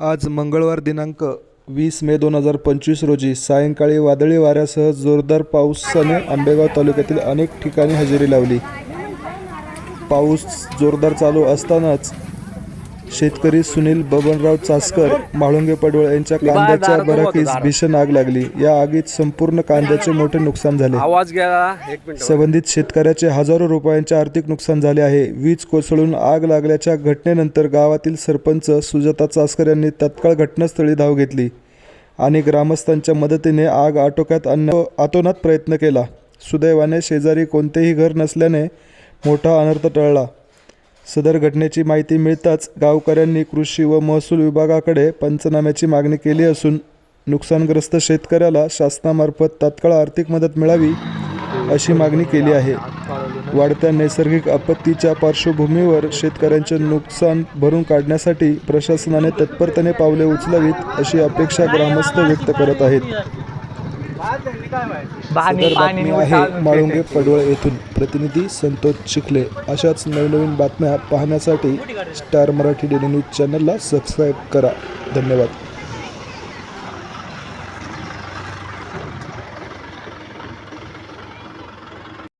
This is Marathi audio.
आज मंगळवार दिनांक वीस मे दोन हजार पंचवीस रोजी सायंकाळी वादळी वाऱ्यासह जोरदार पाऊसाने आंबेगाव तालुक्यातील अनेक ठिकाणी हजेरी लावली. पाऊस जोरदार चालू असतानाच शेतकरी सुनील बबनराव चासकर म्हाळुंगे पडवळ यांच्या कांद्याच्या बराकीस भीषण आग लागली. या आगीत संपूर्ण कांद्याचे मोठे नुकसान झाले. संबंधित शेतकऱ्याचे हजारो रुपयांचे आर्थिक नुकसान झाले आहे. वीज कोसळून आग लागल्याच्या घटनेनंतर गावातील सरपंच सुजाता चासकर यांनी तत्काळ घटनास्थळी धाव घेतली आणि ग्रामस्थांच्या मदतीने आग आटोक्यात आणण्या आतोनात प्रयत्न केला. सुदैवाने शेजारी कोणतेही घर नसल्याने मोठा अनर्थ टळला. सदर घटनेची माहिती मिळताच गावकऱ्यांनी कृषी व महसूल विभागाकडे पंचनाम्याची मागणी केली असून नुकसानग्रस्त शेतकऱ्याला शासनामार्फत तात्काळ आर्थिक मदत मिळावी अशी मागणी केली आहे. वाढत्या नैसर्गिक आपत्तीच्या पार्श्वभूमीवर शेतकऱ्यांचे नुकसान भरून काढण्यासाठी प्रशासनाने तत्परतेने पावले उचलावीत अशी अपेक्षा ग्रामस्थ व्यक्त करत आहेत. सदर बातमी आहे माळुंगे पडवळ येथून. प्रतिनिधी संतोष चिखले अशाच नवनवीन बातम्या पाहण्यासाठी स्टार मराठी डेली न्यूज चॅनलला सबस्क्राईब करा. धन्यवाद.